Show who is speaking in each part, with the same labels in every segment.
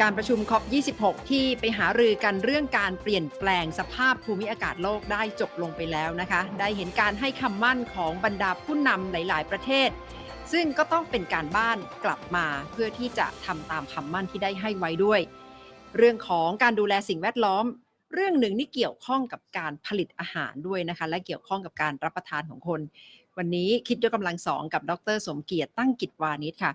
Speaker 1: การประชุมคอป26 ที่ไปหารือกันเรื่องการเปลี่ยนแปลงสภาพภูมิอากาศโลกได้จบลงไปแล้วนะคะ ได้เห็นการให้คำมั่นของบรรดาผู้นำหลาย ๆ ประเทศ ซึ่งก็ต้องเป็นการบ้านกลับมาเพื่อที่จะทำตามคำมั่นที่ได้ให้ไว้ด้วย เรื่องของการดูแลสิ่งแวดล้อม เรื่องหนึ่งนี่เกี่ยวข้องกับการผลิตอาหารด้วยนะคะ และเกี่ยวข้องกับการรับประทานของคน วันนี้คิดด้วยกำลังสองกับดร สมเกียรติตั้งกิจวานิชค่ะ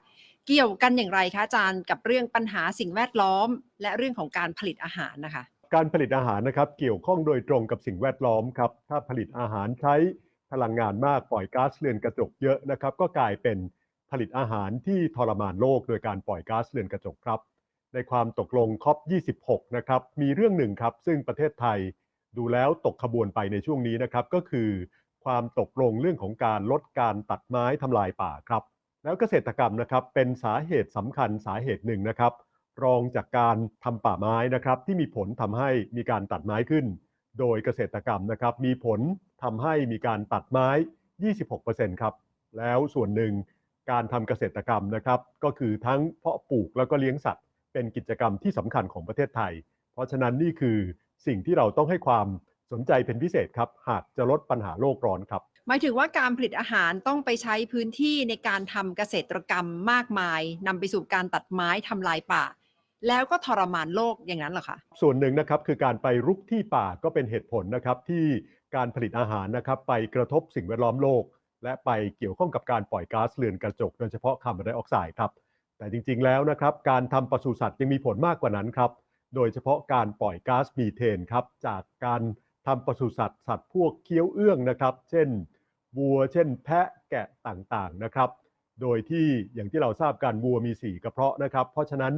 Speaker 1: เกี่ยวกันอย่างไรคะอาจารย์กับเรื่องปัญหาสิ่งแวดล้อม และเรื่องของการผลิตอาหารนะคะ
Speaker 2: การผลิตอาหารนะครับเกี่ยวข้องโดยตรงกับสิ่งแวดล้อมครับถ้าผลิตอาหารใช้พลังงานมากปล่อยก๊าซเรือนกระจกเยอะนะครับ ก็กลายเป็นผลิตอาหารที่ทรมานโลกโดยการปล่อยก๊าซเรือนกระจกครับ ในความตกลงคอป26นะครับมีเรื่องหนึ่งครับ ซึ่งประเทศไทยดูแล้วตกขบวนไปในช่วงนี้นะครับก็คือ ความตกลงเรื่องของการลดการตัดไม้ทำลายป่าครับ แล้วเกษตรกรรมนะครับเป็นสาเหตุสำคัญสาเหตุหนึ่งนะครับ รองจากการทำป่าไม้นะครับที่มีผลทำให้มีการตัดไม้ขึ้น โดยเกษตรกรรมนะครับมีผลทำให้มีการตัดไม้ 26%ครับแล้วส่วนหนึ่งการทำเกษตรกรรมนะครับก็คือทั้งเพาะปลูกแล้วก็เลี้ยงสัตว์ เป็นกิจกรรมที่สำคัญของประเทศไทย เพราะฉะนั้นนี่คือสิ่งที่เราต้องให้ความสนใจเป็นพิเศษครับ หากจะลดปัญหาโลกร้อนครับ
Speaker 1: หมายถึงว่าการผลิตอาหารต้องไปใช้พื้นที่ในการทำเกษตรกรรมมากมายนำไปสู่การตัดไม้ทำลายป่า แล้วก็ทรมานโลกอย่างนั้นเหรอคะ
Speaker 2: ส่วนหนึ่งนะครับคือการไปรุกที่ป่าก็เป็นเหตุผลนะครับที่การผลิตอาหารนะครับไปกระทบสิ่งแวดล้อมโลก และไปเกี่ยวข้องกับการปล่อยก๊าซเรือนกระจกโดยเฉพาะคาร์บอนไดออกไซด์ครับ แต่จริงๆแล้วนะครับการทำปศุสัตว์ยังมีผลมากกว่านั้นครับ โดยเฉพาะการปล่อยก๊าซมีเทนครับจากการทำปศุสัตว์สัตว์พวกเคี้ยวเอื้องนะครับ เช่น วัว เช่น แพะแกะต่างๆนะครับ โดยที่อย่างที่เราทราบกันวัวมี4กระเพาะนะครับ เพราะฉะนั้น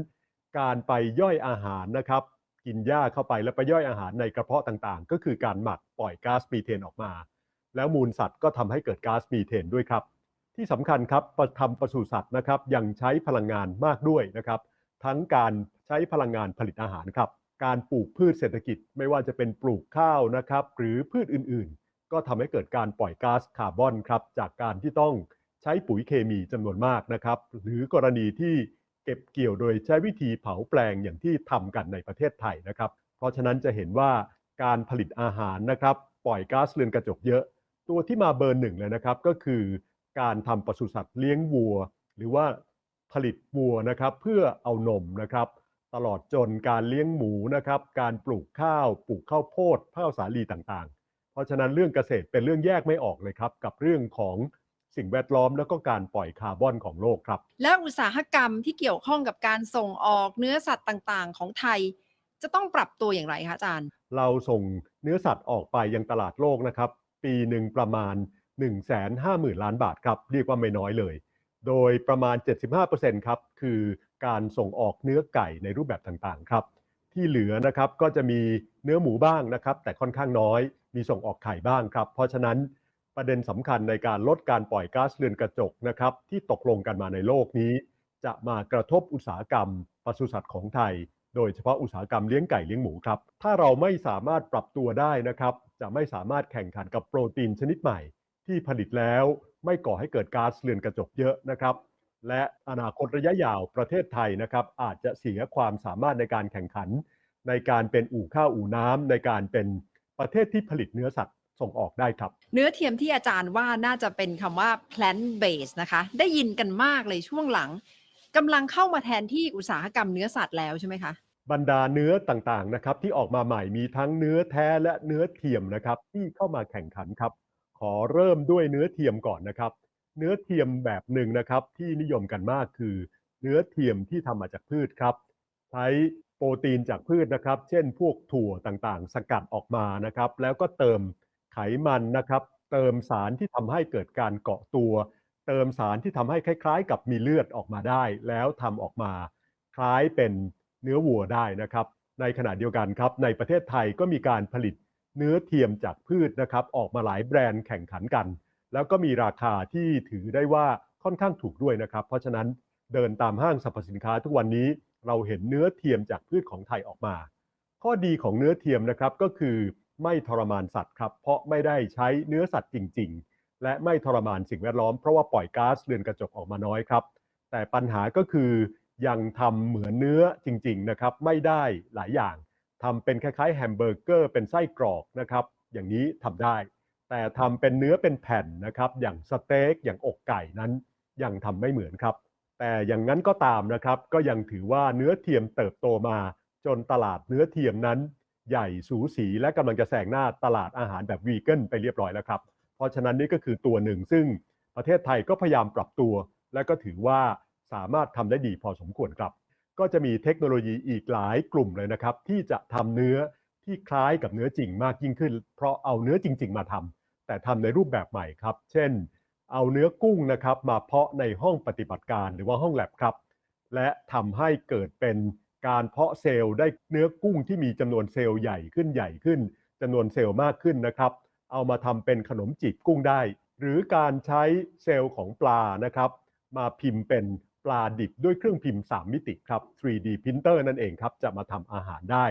Speaker 2: การไปย่อยอาหารนะครับ กินหญ้าเข้าไปแล้วไปย่อยอาหารในกระเพาะต่างๆ ก็คือการหมักปล่อยก๊าซมีเทนออกมา แล้วมูลสัตว์ก็ทำให้เกิดก๊าซมีเทนด้วยครับ ที่สำคัญครับประทำปศุสัตว์นะครับยังใช้พลังงานมากด้วยนะครับ ทั้งการใช้พลังงานผลิตอาหารครับ การปลูกพืชเศรษฐกิจไม่ว่าจะเป็นปลูกข้าวนะครับ หรือพืชอื่นๆ ก็ทำให้เกิดการปล่อยก๊าซคาร์บอนครับจากการที่ต้องใช้ปุ๋ยเคมีจำนวนมากนะครับ หรือกรณีที่เก็บเกี่ยวโดยใช้วิธีเผาแปลงอย่างที่ทำกันในประเทศไทยนะครับ เพราะฉะนั้นจะเห็นว่าการผลิตอาหารนะครับ ปล่อยก๊าซเรือนกระจกเยอะ ตัวที่มาเบอร์หนึ่งเลยนะครับ ก็คือการทำปศุสัตว์เลี้ยงวัว หรือว่าผลิตวัวนะครับเพื่อเอานมนะครับ ตลอดจนการเลี้ยงหมูนะครับ การปลูกข้าว ปลูกข้าวโพดข้าวสาลีต่างๆ เพราะฉะนั้นเรื่องเกษตรเป็นเรื่องแยกไม่ออกเลยครับ กับเรื่องของสิ่งแวดล้อมแล้วก็การปล่อยคาร์บอนของโลกครับ
Speaker 1: และอุตสาหกรรมที่เกี่ยวข้องกับการส่งออกเนื้อสัตว์ต่างๆ ของไทย จะต้องปรับตัวอย่างไรคะอาจารย์
Speaker 2: เราส่งเนื้อสัตว์ออกไปยังตลาดโลกนะครับ ปีหนึ่งประมาณ 1 5 0 0 0 0 ล้านบาทครับเรียกว่าไม่น้อยเลย โดยประมาณ 75%ครับคือการส่งออกเนื้อไก่ในรูปแบบต่างๆครับ ที่เหลือนะครับก็จะมีเนื้อหมูบ้างนะครับ แต่ค่อนข้างน้อย มีส่งออกไข่บ้างครับ เพราะฉะนั้นประเด็นสำคัญในการลดการปล่อยก๊าซเรือนกระจกนะครับที่ตกลงกันมาในโลกนี้ จะมากระทบอุตสาหกรรมปศุสัตว์ของไทย โดยเฉพาะอุตสาหกรรมเลี้ยงไก่เลี้ยงหมูครับ ถ้าเราไม่สามารถปรับตัวได้นะครับ จะไม่สามารถแข่งขันกับโปรตีนชนิดใหม่ ที่ผลิตแล้วไม่ก่อให้เกิดก๊าซเรือนกระจกเยอะนะครับ และอนาคตระยะยาวประเทศไทยนะครับ อาจจะเสียความสามารถในการแข่งขัน ในการเป็นอู่ข้าวอู่น้ำในการเป็น ประเทศที่ผลิตเนื้อสัตว์ส่งออกได้ครับ
Speaker 1: เนื้อเทียมที่อาจารย์ว่าน่าจะเป็นคำว่า plant based นะคะ ได้ยินกันมากเลยช่วงหลังกำลังเข้ามาแทนที่อุตสาหกรรมเนื้อสัตว์แล้วใช่ไหมคะ
Speaker 2: บรรดาเนื้อต่างๆนะครับที่ออกมาใหม่มีทั้งเนื้อแท้และเนื้อเทียมนะครับที่เข้ามาแข่งขันครับ ขอเริ่มด้วยเนื้อเทียมก่อนนะครับ เนื้อเทียมแบบหนึ่งนะครับที่นิยมกันมากคือ เนื้อเทียมที่ทำมาจากพืชครับ ใช้ โปรตีนจากพืชนะครับ เช่นพวกถั่วต่างๆ สกัดออกมานะครับ แล้วก็เติมไขมันนะครับ เติมสารที่ทำให้เกิดการเกาะตัว เติมสารที่ทำให้คล้ายๆ กับมีเลือดออกมาได้ แล้วทำออกมา คล้ายเป็นเนื้อวัวได้นะครับ ในขณะเดียวกันครับ ในประเทศไทยก็มีการผลิตเนื้อเทียมจากพืชนะครับ ออกมาหลายแบรนด์แข่งขันกัน แล้วก็มีราคาที่ถือได้ว่าค่อนข้างถูกด้วยนะครับ เพราะฉะนั้นเดินตามห้างสรรพสินค้าทุกวันนี้ เราเห็นเนื้อเทียมจากพืชของไทยออกมา ข้อดีของเนื้อเทียมนะครับก็คือไม่ทรมานสัตว์ครับ เพราะไม่ได้ใช้เนื้อสัตว์จริง ๆ และไม่ทรมานสิ่งแวดล้อมเพราะว่าปล่อยก๊าซเรือนกระจกออกมาน้อยครับ แต่ปัญหาก็คือยังทำเหมือนเนื้อจริง ๆ นะครับ ไม่ได้หลายอย่างทำเป็นคล้ายๆแฮมเบอร์เกอร์เป็นไส้กรอกนะครับ อย่างนี้ทำได้ แต่ทำเป็นเนื้อเป็นแผ่นนะครับ อย่างสเต็กอย่างอกไก่นั้นยังทำไม่เหมือนครับ แต่อย่างนั้นก็ตามนะครับ ก็ยังถือว่าเนื้อเทียมเติบโตมา จนตลาดเนื้อเทียมนั้น ใหญ่สูสีและกำลังจะแซงหน้าตลาดอาหารแบบวีแกนไปเรียบร้อยแล้วครับ เพราะฉะนั้นนี่ก็คือตัวหนึ่ง ซึ่งประเทศไทยก็พยายามปรับตัว และก็ถือว่าสามารถทำได้ดีพอสมควรครับ ก็จะมีเทคโนโลยีอีกหลายกลุ่มเลยนะครับ ที่จะทำเนื้อที่คล้ายกับเนื้อจริงมากยิ่งขึ้น เพราะเอาเนื้อจริง ๆ มาทำแต่ทำในรูปแบบใหม่ครับ เช่น เอาเนื้อกุ้งนะครับมาเพาะในห้องปฏิบัติการหรือว่าห้องแลบครับ และทำให้เกิดเป็นการเพาะเซลล์ได้เนื้อกุ้งที่มีจำนวนเซลล์ใหญ่ขึ้นใหญ่ขึ้นจำนวนเซลล์มากขึ้นนะครับ เอามาทำเป็นขนมจีบกุ้งได้ หรือการใช้เซลล์ของปลานะครับ มาพิมพ์เป็นปลาดิบด้วยเครื่องพิมพ์ 3 มิติครับ 3D printer นั่นเองครับ จะมาทำอาหารได้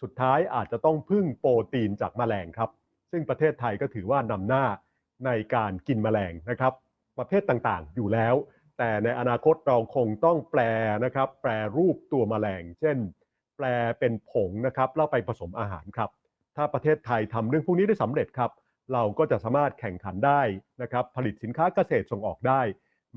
Speaker 2: สุดท้ายอาจจะต้องพึ่งโปรตีนจากแมลงครับ ซึ่งประเทศไทยก็ถือว่านำหน้า ในการกินแมลงนะครับ ประเภทต่างๆ อยู่แล้ว แต่ในอนาคตเราคงต้องแปลนะครับ แปรรูปตัวแมลง เช่น แปลเป็นผงนะครับแล้วไปผสมอาหารครับ ถ้าประเทศไทยทำเรื่องพวกนี้ได้สำเร็จครับ เราก็จะสามารถแข่งขันได้นะครับ ผลิตสินค้าเกษตรส่งออกได้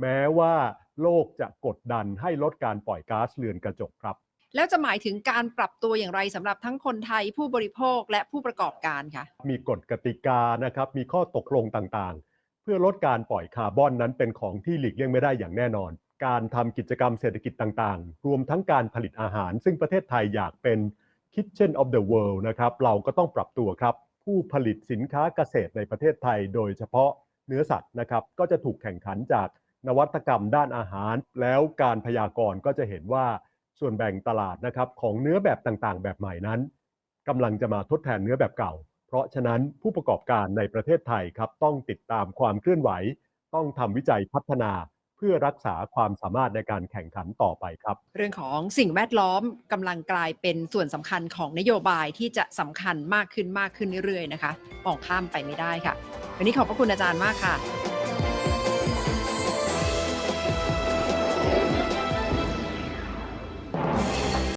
Speaker 2: แม้ว่าโลกจะกดดันให้ลดการปล่อยก๊าซเรือนกระจกครับ
Speaker 1: แล้วจะหมายถึงการปรับตัวอย่างไรสำหรับทั้งคนไทยผู้บริโภคและผู้ประกอบการคะ
Speaker 2: มีกฎกติกานะครับมีข้อตกลงต่างๆ เพื่อลดการปล่อยคาร์บอนนั้นเป็นของที่หลีกเลี่ยงไม่ได้อย่างแน่นอน การทำกิจกรรมเศรษฐกิจต่างๆ รวมทั้งการผลิตอาหาร ซึ่งประเทศไทยอยากเป็น Kitchen of the World นะครับเราก็ต้องปรับตัวครับ ผู้ผลิตสินค้าเกษตรในประเทศไทย โดยเฉพาะเนื้อสัตว์นะครับก็จะถูกแข่งขันจากนวัตกรรมด้านอาหาร แล้วการพยากรณ์ก็จะเห็นว่า ส่วนแบ่งตลาดนะครับของเนื้อแบบต่างๆ แบบใหม่นั้นกำลังจะมาทดแทนเนื้อแบบเก่า เพราะฉะนั้นผู้ประกอบการในประเทศไทยครับต้องติดตามความเคลื่อนไหว ต้องทำวิจัยพัฒนาเพื่อรักษาความสามารถในการแข่งขันต่อไปครับ
Speaker 1: เรื่องของสิ่งแวดล้อมกำลังกลายเป็นส่วนสำคัญของนโยบายที่จะสำคัญมากขึ้นมากขึ้นเรื่อยๆนะคะมองข้ามไปไม่ได้ค่ะ วันนี้ขอบพระคุณอาจารย์มากค่ะ